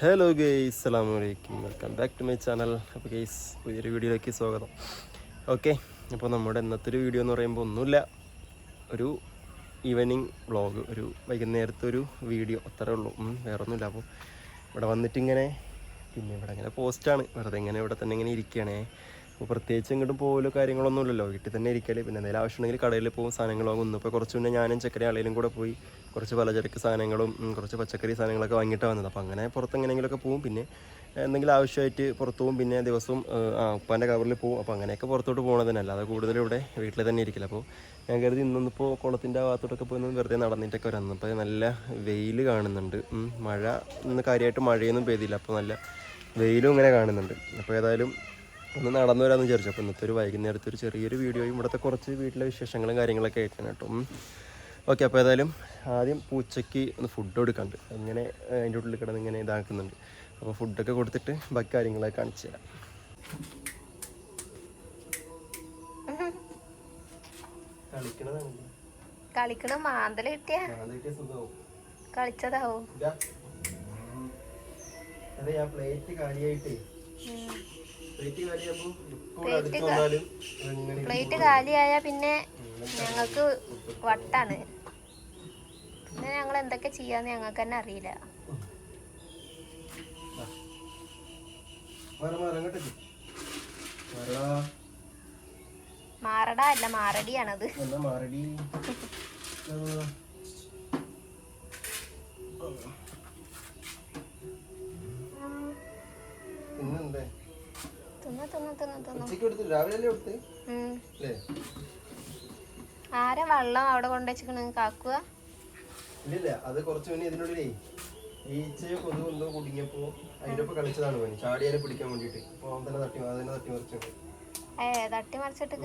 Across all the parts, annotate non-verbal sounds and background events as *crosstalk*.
Hello guys അസ്സാം വലൈക്കും welcome back to my channel അപ്പോൾ ഗെയ്സ് പുതിയൊരു വീഡിയോയിലേക്ക് സ്വാഗതം. ഓക്കെ അപ്പോൾ നമ്മുടെ ഇന്നത്തെ ഒരു വീഡിയോ എന്ന് പറയുമ്പോൾ ഒന്നുമില്ല. ഒരു ഈവനിങ് വ്ളോഗ് ഒരു വൈകുന്നേരത്തെ ഒരു വീഡിയോ അത്രേ ഉള്ളൂ. വേറെ ഒന്നുമില്ല അപ്പോൾ ഇവിടെ വന്നിട്ടിങ്ങനെ പിന്നെ ഇവിടെ ഇങ്ങനെ പോസ്റ്റാണ് വെറുതെ ഇങ്ങനെ ഇവിടെ തന്നെ ഇങ്ങനെ ഇരിക്കുകയാണേ. അപ്പോൾ പ്രത്യേകിച്ച് ഇങ്ങോട്ടും പോകലോ കാര്യങ്ങളൊന്നും ഇല്ലല്ലോ. വീട്ടിൽ തന്നെ ഇരിക്കൽ. പിന്നെ എന്തെങ്കിലും ആവശ്യമുണ്ടെങ്കിൽ കടയിൽ പോകും സാധനങ്ങൾ വാങ്ങും. ഇപ്പോൾ കുറച്ച് മുന്നേ ഞാനും ചക്കര ആളേലും കൂടെ പോയി കുറച്ച് പലചരക്ക് സാധനങ്ങളും കുറച്ച് പച്ചക്കറി സാധനങ്ങളൊക്കെ വാങ്ങിയിട്ടാണ് വന്നത്. അപ്പോൾ അങ്ങനെ പുറത്ത് എങ്ങനെയെങ്കിലുമൊക്കെ പോകും പിന്നെ എന്തെങ്കിലും ആവശ്യമായിട്ട് പുറത്തു പോകും പിന്നെ ദിവസവും ഉപ്പാന്റെ കവറിൽ പോകും അപ്പോൾ അങ്ങനെയൊക്കെ പുറത്തോട്ട് പോകുന്നതിന് അല്ലാതെ കൂടുതലും ഇവിടെ വീട്ടിൽ തന്നെ ഇരിക്കില്ല അപ്പോൾ ഞാൻ കരുതി ഇന്നിപ്പോൾ കുളത്തിന്റെ ഭാഗത്തോട്ടൊക്കെ പോയി വെറുതെ നടന്നിട്ടൊക്കെ വരാം. അപ്പോൾ നല്ല വെയിൽ കാണുന്നുണ്ട്. മഴ ഇന്ന് കാര്യമായിട്ട് മഴയൊന്നും പെയ്തില്ല. അപ്പോൾ നല്ല വെയിലും ഇങ്ങനെ കാണുന്നുണ്ട്. അപ്പോൾ ഏതായാലും ഒന്ന് നടന്നു വരാമെന്ന് വിചാരിച്ചു. അപ്പോൾ ഇന്നത്തെ ഒരു വൈകുന്നേരത്തെ ഒരു ചെറിയൊരു വീഡിയോയും ഇവിടുത്തെ കുറച്ച് വീട്ടിലെ വിശേഷങ്ങളും കാര്യങ്ങളൊക്കെ ആയിട്ടാണ് കേട്ടോ. ഓക്കെ അപ്പോൾ ഏതായാലും ആദ്യം പൂച്ചയ്ക്ക് ഒന്ന് ഫുഡ് കൊടുക്കാണ്ട് ഇങ്ങനെ അതിന്റെ ഉള്ളിൽ കിടന്ന് ഇങ്ങനെ ഇതാക്കുന്നുണ്ട്. അപ്പോൾ ഫുഡൊക്കെ കൊടുത്തിട്ട് ബാക്കി കാര്യങ്ങളെ കാണിച്ചു തരാം. കളിക്കണതാണ് കളിക്കണ മാന്തല കിട്ടിയ? കളിച്ചതാവോ? ഞാൻ പ്ലേറ്റ് കാലിയായിട്ടേ. പ്ലേറ്റ് കാലിയായ പിന്നെ ഞങ്ങൾക്ക് വട്ടാണ്. പിന്നെ ഞങ്ങൾ എന്തൊക്കെ ചെയ്യാന്ന് ഞങ്ങൾക്ക് തന്നെ അറിയില്ല. മാറട അല്ല മാറടിയാണത്. മാറടി? *laughs* ആരാ വെള്ളം അവിടെ കൊണ്ടുവച്ചിക്കണ് കാക്കുക ഇല്ലില്ല. അത് കുറച്ച് മുന്നേ ഇതിനുള്ളിലേ ഈച്ചയോ കൊതു എന്തോ കുടുങ്ങിയപ്പോ അതിന്റെ ഒപ്പം കളിച്ചതാണ് പനി ചാടിയാലെ പിടിക്കാൻ വേണ്ടിട്ട് അപ്പൊ തന്നെ തട്ടി അതിനെ തട്ടി മറിച്ചു. ഏ തട്ടി മറിച്ചിട്ട്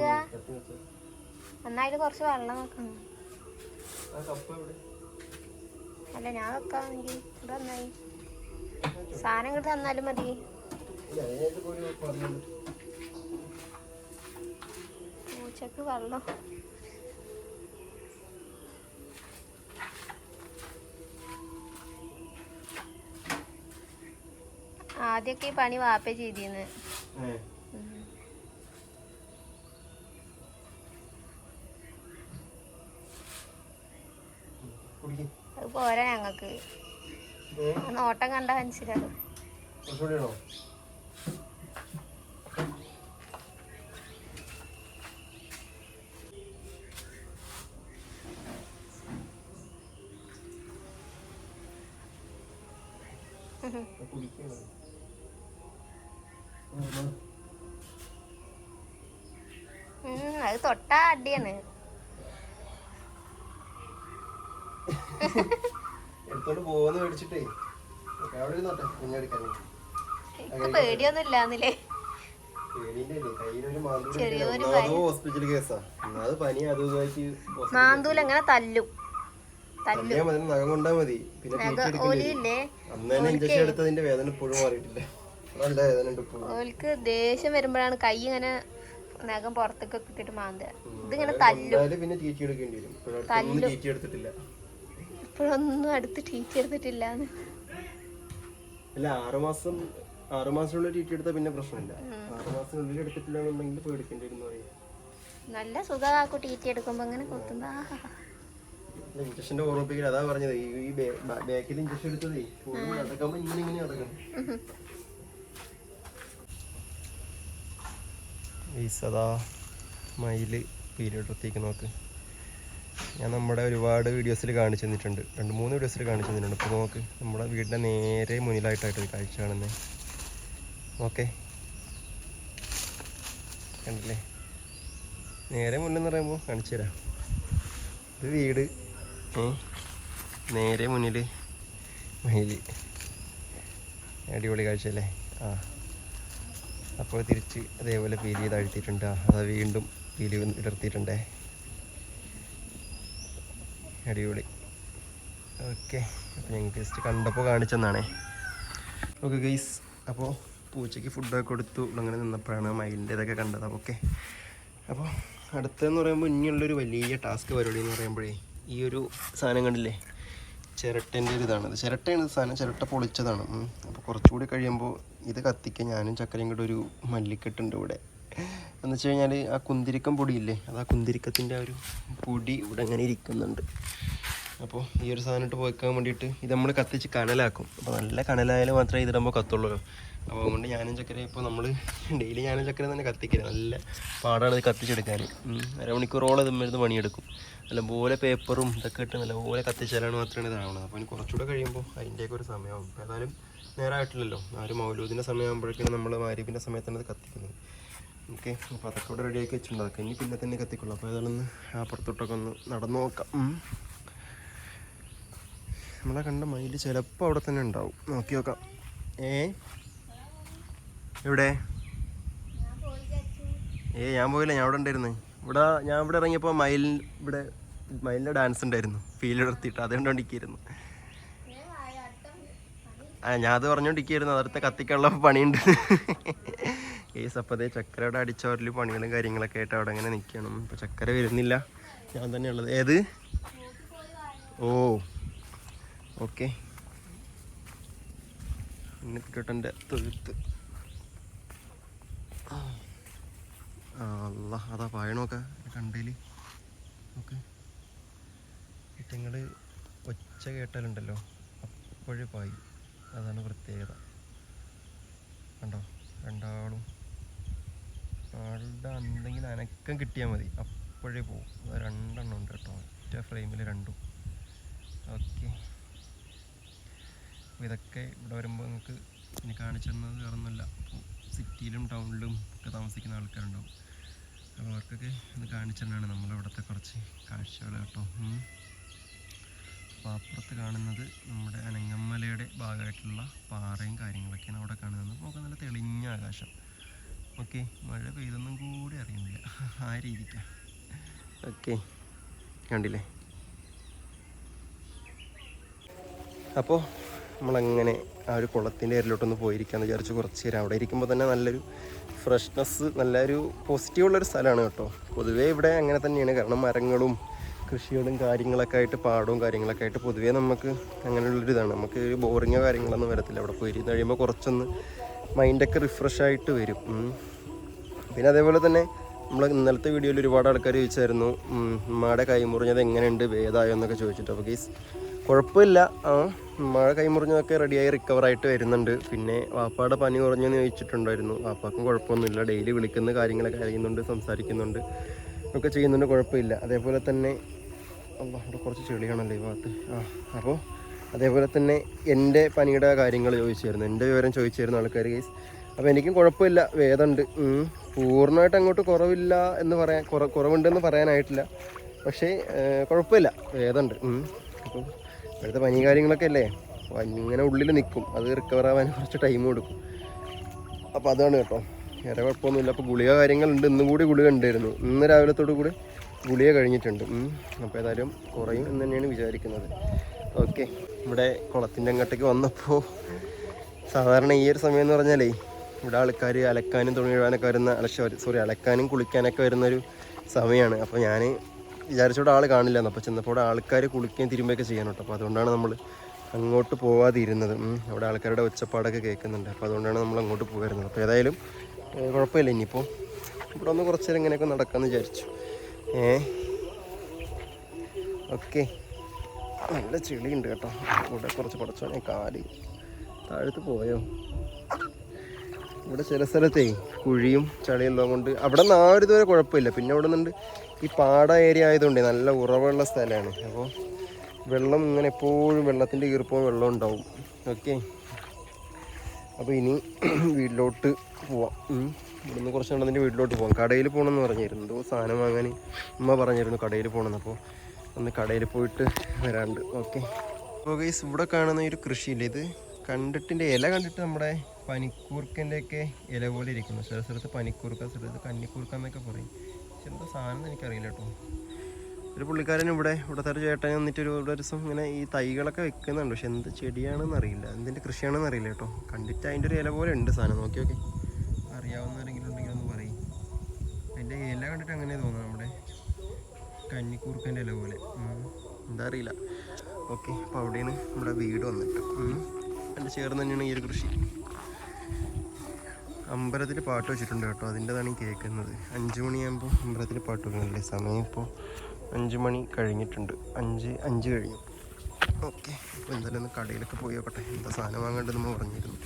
എന്നായാലും കുറച്ച് വെള്ളം വെക്കണം. അല്ല ഞാൻ വെക്കാമെങ്കിൽ ഇവിടെ നന്നായി സാധനം ഇങ്ങോട്ട് തന്നാലും മതി. പൂച്ചക്ക് വെള്ളം ആദ്യമൊക്കെ ഈ പണി വാപ്പ ചെയ്തിന്ന്. അത് പോരാ ഞങ്ങക്ക് ഓട്ടം നോട്ടം കണ്ട മനസ്സിലാകും അത് തൊട്ടാ അടിയാണ്. എടുത്തോണ്ട് അങ്ങനെ മേടിച്ചിട്ടേ. അവിടെ ഇരുന്നോട്ടെ കുഞ്ഞെടുക്കാൻ പേടിയൊന്നും ഇല്ലാന്നില്ലേ തല്ലും. നഖം കൊണ്ടാ മതി. പിന്നെ നഖ തീറ്റ എടുക്കില്ലേ ഓലിയില്ലേ? അന്ന് തന്നെ ഇഞ്ചക്ഷൻ എടുത്തതിന്റെ വേദന ഇപ്പോഴും മാറിയിട്ടില്ല. നല്ല വേദന ഉണ്ട് ഓൽക്ക് ദേഷ്യം വരുമ്പോഴാണ് കൈ ഇങ്ങനെ നഖം പുറത്തേക്ക് ഇട്ടിട്ട് മാന്തുക. ഇതിങ്ങനെ തല്ലും. പിന്നെ തീറ്റി എടുക്കേണ്ടി വരും. തല്ലും. തീറ്റി എടുത്തിട്ടില്ല. ഇപ്പോഴൊന്നും അടുത്ത് ടീച്ചി എടുത്തിട്ടില്ല അല്ല ആറുമാസം ആറുമാസത്തിനുള്ളിൽ തീറ്റി എടുത്താൽ പിന്നെ പ്രശ്നമില്ല. ആറുമാസത്തിനുള്ളിൽ എടുത്തിട്ടില്ല എന്നുണ്ടെങ്കിൽ പേടിക്കേണ്ടി വരും നല്ല സുഖമാക്കും ടീറ്റി എടുക്കുമ്പോ ഇങ്ങനെ കുത്തുന്ന. ഇഞ്ചക്ഷന്റെ ഓർമ്മിപ്പിക്കൽ അതാ പറഞ്ഞത്. ഈ ബാക്കിൽ ഇഞ്ചക്ഷൻ എടുത്തതേ. പോയി നടക്കുമ്പോ ഇങ്ങനെ ഇങ്ങനെ നടക്കണം ഈ സദാ മയിൽ പീരിയഡത്തേക്ക് നോക്ക്. ഞാൻ നമ്മുടെ ഒരുപാട് വീഡിയോസിൽ കാണിച്ചു തന്നിട്ടുണ്ട്. രണ്ട് മൂന്ന് വീഡിയോസിൽ കാണിച്ചു തന്നിട്ടുണ്ട്. അപ്പോൾ നോക്ക് നമ്മുടെ വീടിന്റെ നേരെ മുന്നിലായിട്ടായിട്ട് കാഴ്ച കാണുന്നത് ഓക്കെ കണ്ടില്ലേ? നേരെ മുന്നിൽ പറയുമ്പോൾ കാണിച്ചു തരാം. ഇത് വീട്. നേരെ മുന്നിൽ മയിൽ അടിപൊളി കാഴ്ചയല്ലേ ആ. അപ്പോൾ തിരിച്ച് അതേപോലെ പീൽ ചെയ്ത് അഴുത്തിയിട്ടുണ്ട് അത് വീണ്ടും പീലി ഇടർത്തിയിട്ടുണ്ട്. അടിപൊളി. ഓക്കെ. അപ്പോൾ ഞങ്ങൾക്ക് ജസ്റ്റ് കണ്ടപ്പോൾ കാണിച്ചെന്നാണേ ഓക്കെ ഗൈസ് അപ്പോൾ പൂച്ചയ്ക്ക് ഫുഡൊക്കെ കൊടുത്തു. അങ്ങനെ നിന്നപ്പോഴാണ് മയിലിന്റെ ഇതൊക്കെ കണ്ടത്. ഓക്കെ. അപ്പോൾ അടുത്തതെന്ന് പറയുമ്പോൾ ഇനിയുള്ളൊരു വലിയ ടാസ്ക് പരിപാടി എന്ന് പറയുമ്പോഴേ ഈ ഒരു സാധനം കണ്ടില്ലേ? ചിരട്ടേന്റെ ഒരു ഇതാണ് ഇത് ചിരട്ടയാണ് സാധനം. ചിരട്ട പൊളിച്ചതാണ്. അപ്പോൾ കുറച്ചുകൂടി കഴിയുമ്പോൾ ഇത് കത്തിക്കാൻ ഞാനും ചക്കരയും കൂടെ ഒരു മല്ലിക്കെട്ടുണ്ട് ഇവിടെ. എന്ന് വെച്ച് കഴിഞ്ഞാൽ ആ കുന്തിരിക്കം പൊടിയില്ലേ അത് ആ കുന്തിരിക്കത്തിന്റെ ആ ഒരു പൊടി ഇവിടെ അങ്ങനെ ഇരിക്കുന്നുണ്ട്. അപ്പോൾ ഈ ഒരു സാധനം ഇട്ട് പോയിക്കാൻ വേണ്ടിയിട്ട് ഇത് നമ്മൾ കത്തിച്ച് കനലാക്കും. അപ്പോൾ നല്ല കനലായാലും മാത്രമേ ഇതിടുമ്പോൾ കത്തുള്ളൂ. അപ്പോൾ അതുകൊണ്ട് ഞാനും ചക്കര ഇപ്പോൾ നമ്മൾ ഡെയിലി ഞാനും ചക്കര തന്നെ കത്തിക്കരുത് നല്ല പാടാണ് ഇത് കത്തിച്ചെടുക്കാൻ. അരമണിക്കൂറോളം ഇതുമ്മരുന്ന് പണിയെടുക്കും. നല്ലപോലെ പേപ്പറും ഇതൊക്കെ ഇട്ട് നല്ലപോലെ കത്തിച്ചാലാണ് മാത്രമാണ് ഇതാവണത് അപ്പോൾ ഇനി കുറച്ചുകൂടെ കഴിയുമ്പോൾ അതിന്റെയൊക്കെ ഒരു സമയമാകും ഏതായാലും നേരമായിട്ടില്ലല്ലോ ആ ഒരു മൗലൂദിന്റെ സമയമാകുമ്പോഴേക്കാണ് നമ്മൾ മാരീബിന്റെ സമയത്താണ് ഇത് കത്തിക്കുന്നത്. ഓക്കെ അപ്പോൾ അതൊക്കെ ഇവിടെ റെഡിയാക്കി വെച്ചിട്ടുണ്ട്. അതൊക്കെ ഇനി പിന്നെ തന്നെ കത്തിക്കുള്ളൂ. അപ്പോൾ ഏതായാലും ഒന്ന് അപ്പുറത്തോട്ടൊക്കെ ഒന്ന് നടന്നു നോക്കാം. നമ്മളെ കണ്ട മയിൽ ചിലപ്പോൾ അവിടെ തന്നെ ഉണ്ടാവും. നോക്കി നോക്കാം. ഏ? എവിടെ? ഏ ഞാൻ പോയില്ല ഞാൻ അവിടെ ഉണ്ടായിരുന്നു. ഇവിടെ ഞാൻ ഇവിടെ ഇറങ്ങിയപ്പോൾ മയിൽ ഇവിടെ മയിലിന്റെ ഡാൻസ് ഉണ്ടായിരുന്നു. ഫീൽ എടുത്തിട്ട് അത് കണ്ടോണ്ടിരിക്കുന്നു ആ ഞാൻ അത് പറഞ്ഞോണ്ടിരിക്കുന്നു അതടുത്ത കത്തിക്കുള്ള പണിയുണ്ട്. കേസ് അപ്പോൾ അതേ ചക്കരയുടെ അടിച്ചവരിൽ പണികളും കാര്യങ്ങളൊക്കെ ആയിട്ട് അവിടെ അങ്ങനെ നിൽക്കണം. ഇപ്പോൾ ചക്കര വരുന്നില്ല. ഞാൻ തന്നെയുള്ളത് ഏത്? ഓ ഓക്കെ. ഉണ്ണിക്കുട്ടന്റെ തൊഴുത്ത്. അല്ല അതാ പായണമൊക്കെ കണ്ടേൽ. ഓക്കെ. ഇറ്റങ്ങൾ ഒച്ച കേട്ടാലുണ്ടല്ലോ അപ്പോഴേ പായി. അതാണ് പ്രത്യേകത. കണ്ടോ? രണ്ടാളും ആളുടെ എന്തെങ്കിലും അനക്കം കിട്ടിയാൽ മതി. അപ്പോഴേ അത് രണ്ടെണ്ണം ഉണ്ട് കേട്ടോ. ഒറ്റ ഫ്രെയിമിൽ രണ്ടും. ഓക്കെ. ഇതൊക്കെ ഇവിടെ വരുമ്പോൾ നിങ്ങൾക്ക് ഇനി കാണിച്ചു തന്നത് അപ്പോൾ സിറ്റിയിലും ടൗണിലും ഒക്കെ താമസിക്കുന്ന ആൾക്കാരുണ്ടാവും. അപ്പോൾ അവർക്കൊക്കെ ഇത് കാണിച്ചു തന്നെയാണ് നമ്മളിവിടുത്തെ കുറച്ച് കാഴ്ചകൾ കേട്ടോ. അപ്പോൾ അപ്പുറത്ത് കാണുന്നത് നമ്മുടെ അനങ്ങമ്മലയുടെ ഭാഗമായിട്ടുള്ള പാറയും കാര്യങ്ങളൊക്കെയാണ് അവിടെ കാണുന്നത്. നമുക്ക് നല്ല തെളിഞ്ഞ ആകാശം. ഓക്കെ മഴ പെയ്തൊന്നും കൂടി അറിയുന്നില്ല. ആ രീതിക്കാണ് ഓക്കെ കണ്ടില്ലേ? അപ്പോൾ നമ്മളങ്ങനെ ആ ഒരു കുളത്തിന്റെ ഏരിലോട്ടൊന്ന് പോയിരിക്കാന്ന് വിചാരിച്ച് കുറച്ച് നേരം അവിടെ ഇരിക്കുമ്പോൾ തന്നെ നല്ലൊരു ഫ്രഷ്നെസ് നല്ലൊരു പോസിറ്റീവുള്ളൊരു സ്ഥലമാണ് കേട്ടോ. പൊതുവേ ഇവിടെ അങ്ങനെ തന്നെയാണ്. കാരണം മരങ്ങളും കൃഷികളും കാര്യങ്ങളൊക്കെ ആയിട്ട് പാടവും കാര്യങ്ങളൊക്കെ ആയിട്ട് പൊതുവേ നമുക്ക് അങ്ങനെയുള്ളൊരു ഇതാണ് നമുക്ക് ബോറിങ്ങോ കാര്യങ്ങളൊന്നും വരത്തില്ല. അവിടെ പോയി ഇരുന്ന് കഴിയുമ്പോൾ കുറച്ചൊന്ന് മൈൻഡൊക്കെ റിഫ്രഷ് ആയിട്ട് വരും. പിന്നെ അതേപോലെ തന്നെ നമ്മൾ ഇന്നലത്തെ വീഡിയോയിൽ ഒരുപാട് ആൾക്കാർ ചോദിച്ചായിരുന്നു ഉമ്മയുടെ കൈമുറിഞ്ഞത് എങ്ങനെയുണ്ട്? ഭേദമായോ എന്നൊക്കെ ചോദിച്ചിട്ട്. അപ്പോൾ കേസ് കുഴപ്പമില്ല. ആ മഴ കൈമുറിഞ്ഞതൊക്കെ റെഡിയായി റിക്കവർ ആയിട്ട് വരുന്നുണ്ട്. പിന്നെ വാപ്പാടെ പനി കുറഞ്ഞെന്ന് ചോദിച്ചിട്ടുണ്ടായിരുന്നു. വാപ്പാക്കും കുഴപ്പമൊന്നുമില്ല. ഡെയിലി വിളിക്കുന്ന കാര്യങ്ങളൊക്കെ അറിയുന്നുണ്ട് സംസാരിക്കുന്നുണ്ട്. ഒക്കെ ചെയ്യുന്നുണ്ട് കുഴപ്പമില്ല. അതേപോലെ തന്നെ അല്ല ഇവിടെ കുറച്ച് ചെളിയാണല്ലോ ഈ ഭാഗത്ത്. ആ അപ്പോൾ അതേപോലെ തന്നെ എന്റെ പനിയുടെ കാര്യങ്ങൾ ചോദിച്ചായിരുന്നു എന്റെ വിവരം ചോദിച്ചായിരുന്നു ആൾക്കാർ കേസ് അപ്പോൾ എനിക്കും കുഴപ്പമില്ല. വേദമുണ്ട്. പൂർണമായിട്ട് അങ്ങോട്ട് കുറവില്ല എന്ന് പറയാൻ കുറ കുറവുണ്ടെന്ന് പറയാനായിട്ടില്ല. പക്ഷേ കുഴപ്പമില്ല. വേദമുണ്ട്. അപ്പോൾ അപ്പം ഇവിടുത്തെ പനി കാര്യങ്ങളൊക്കെ അല്ലേ? ഇങ്ങനെ ഉള്ളിൽ നിൽക്കും അത് റിക്കവർ ആവാൻ കുറച്ച് ടൈം കൊടുക്കും അപ്പോൾ അതാണ് കേട്ടോ. വേറെ കുഴപ്പമൊന്നുമില്ല. അപ്പോൾ ഗുളിക കാര്യങ്ങളുണ്ട്. ഇന്നും കൂടി ഗുളിക ഉണ്ടായിരുന്നു. ഇന്ന് രാവിലത്തോടു കൂടി ഗുളിക കഴിഞ്ഞിട്ടുണ്ട്. അപ്പോൾ ഏതായാലും കുറയും എന്ന് തന്നെയാണ് വിചാരിക്കുന്നത്. ഓക്കെ. ഇവിടെ കുളത്തിന്റെ അങ്ങോട്ടേക്ക് വന്നപ്പോൾ സാധാരണ ഈ ഒരു സമയം എന്ന് പറഞ്ഞാലേ ഇവിടെ ആൾക്കാർ അലക്കാനും തുണി ഇഴുവാനൊക്കെ വരുന്ന അല്ല സോറി അലക്കാനും കുളിക്കാനൊക്കെ വരുന്നൊരു സമയമാണ് അപ്പോൾ ഞാൻ വിചാരിച്ചോടെ ആൾ കാണില്ല അപ്പോൾ ചെന്നപ്പോൾ അവിടെ ആൾക്കാർ കുളിക്കുകയും തിരുമ്പൊക്കെ ചെയ്യാൻ കേട്ടോ അപ്പോൾ അതുകൊണ്ടാണ് നമ്മൾ അങ്ങോട്ട് പോവാതിരുന്നത്. ഉം. അവിടെ ആൾക്കാരുടെ ഒച്ചപ്പാടൊക്കെ കേൾക്കുന്നുണ്ട്. അപ്പോൾ അതുകൊണ്ടാണ് നമ്മൾ അങ്ങോട്ട് പോയിരുന്നത്. അപ്പോൾ ഏതായാലും കുഴപ്പമില്ല. ഇനിയിപ്പോൾ ഇവിടെ ഒന്ന് കുറച്ച് നേരം ഇങ്ങനെയൊക്കെ നടക്കാമെന്ന് വിചാരിച്ചു. ഏ ഓക്കെ. നല്ല ചെളിയുണ്ട് കേട്ടോ. ഇവിടെ കുറച്ച് പടച്ചോനെ കാൽ താഴത്ത് പോയോ? ഇവിടെ ചില സ്ഥലത്തേ കുഴിയും ചളിയെല്ലാം കൊണ്ട് അവിടെ നിന്ന് ആ ഒരു ഇതുവരെ കുഴപ്പമില്ല. പിന്നെ അവിടെ നിന്നുണ്ട് ഈ പാട ഏരിയ ആയതുകൊണ്ട് നല്ല ഉറവുള്ള സ്ഥലമാണ്. അപ്പോൾ വെള്ളം ഇങ്ങനെ എപ്പോഴും വെള്ളത്തിന്റെ ഈർപ്പവും വെള്ളം ഉണ്ടാവും. ഓക്കെ? അപ്പോൾ ഇനി *clears throat* വീട്ടിലോട്ട് പോവാം. ഇവിടുന്ന് കുറച്ച് നടന്നിട്ട് വീട്ടിലോട്ട് പോകാം കടയിൽ പോകണമെന്ന് പറഞ്ഞിരുന്നു. എന്തോ സാധനം വാങ്ങാൻ ഉമ്മ പറഞ്ഞിരുന്നു കടയിൽ പോകണമെന്ന്. അപ്പോൾ ഒന്ന് കടയിൽ പോയിട്ട് വരാണ്ട്. ഓക്കെ? അപ്പോൾ ഗൈസ് ഇവിടെ കാണുന്ന ഒരു കൃഷിയില്ല? ഇത് കണ്ടിട്ടിന്റെ ഇല കണ്ടിട്ട് നമ്മുടെ പനിക്കൂർക്കന്റെ ഒക്കെ ഇല പോലെ ഇരിക്കുന്നു. ചില സ്ഥലത്ത് പനിക്കൂർക്ക ചില സ്ഥലത്ത് കന്നിക്കൂർക്ക എന്നൊക്കെ പറയും. പക്ഷെ എന്താ സാധനം എനിക്കറിയില്ല കേട്ടോ. ഒരു പുള്ളിക്കാരൻ ഇവിടെ ഇവിടുത്തെ ഒരു ചേട്ടൻ വന്നിട്ട് ഒരു ഇവിടെ ഒരു ദിവസം ഇങ്ങനെ ഈ തൈകളൊക്കെ വെക്കുന്നുണ്ട്. പക്ഷെ എന്ത് ചെടിയാണെന്ന് അറിയില്ല. എന്തിന്റെ കൃഷിയാണെന്ന് അറിയില്ല കേട്ടോ. കണ്ടിട്ട് അതിന്റെ ഒരു ഇല പോലെ ഉണ്ട് സാധനം. നോക്കി നോക്കി. അറിയാവുന്ന ആരെങ്കിലും ഉണ്ടെങ്കിൽ ഒന്ന് പറയും. അതിന്റെ ഇല കണ്ടിട്ട് അങ്ങനെ തോന്നുന്നു നമ്മുടെ കഞ്ഞിക്കൂർക്കന്റെ ഇല പോലെ. എന്താ അറിയില്ല. ഓക്കെ അപ്പോൾ അവിടെയാണ് നമ്മുടെ വീട് വന്നിട്ട് എന്റെ ചേർന്ന് തന്നെയാണ് ഈ ഒരു കൃഷി. അമ്പലത്തിൽ പാട്ട് വെച്ചിട്ടുണ്ട് കേട്ടോ. അതിന്റെതാണ് കേൾക്കുന്നത്. അഞ്ച് മണിയാകുമ്പോൾ അമ്പലത്തിൽ പാട്ട് വെക്കുന്നില്ലേ സമയം ഇപ്പോൾ അഞ്ച് മണി കഴിഞ്ഞിട്ടുണ്ട്. അഞ്ച് അഞ്ച് കഴിഞ്ഞു. ഓക്കെ. അപ്പോൾ എന്തായാലും ഒന്ന് കടയിലൊക്കെ പോയി നോക്കട്ടെ. എന്താ സാധനം വാങ്ങേണ്ടത് നമ്മൾ പറഞ്ഞിരുന്നു.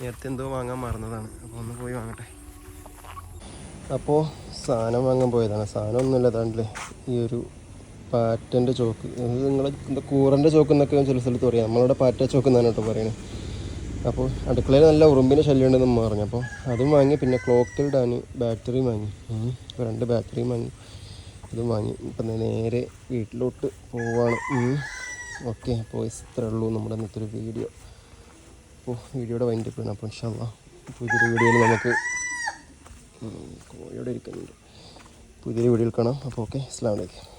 നേരത്തെ എന്തോ വാങ്ങാൻ മറന്നതാണ്. അപ്പോൾ ഒന്ന് പോയി വാങ്ങട്ടെ. അപ്പോൾ സാധനം വാങ്ങാൻ പോയതാണ്. സാധനം ഒന്നുമില്ല അതാണ്ടല്ലേ ഈ ഒരു പാറ്റന്റെ ചോക്ക്. നിങ്ങൾ എന്താ കൂറന്റെ ചോക്ക് എന്നൊക്കെ ചില സ്ഥലത്ത് പറയാം. നമ്മളിവിടെ പാറ്റ ചോക്ക് എന്നാണ് കേട്ടോ പറയുന്നത് അപ്പോൾ അടുക്കളയിൽ നല്ല ഉറുമ്പിന്റെ ശല്യം ഉണ്ടെന്ന് പറഞ്ഞു. അപ്പോൾ അതും വാങ്ങി പിന്നെ ക്ലോക്കിൽ ഇടാൻ ബാറ്ററിയും വാങ്ങി. രണ്ട് ബാറ്ററിയും വാങ്ങി. അതും വാങ്ങി. ഇപ്പം നേരെ വീട്ടിലോട്ട് പോവാണ്. ഓക്കെ അപ്പോൾ ഇത്രേ ഉള്ളൂ നമ്മുടെ ഇന്നത്തെ ഒരു വീഡിയോ അപ്പോൾ വീഡിയോയുടെ വൈൻഡ് അപ്പ് അപ്പോൾ ഇൻഷാല്ല പുതിയൊരു വീഡിയോയിൽ നമുക്ക് കോഴിയോടെ ഇരിക്കുന്നുണ്ട്. പുതിയൊരു വീഡിയോയിൽ കാണാം. അപ്പോൾ ഓക്കെ അസ്ലാം വലൈക്കും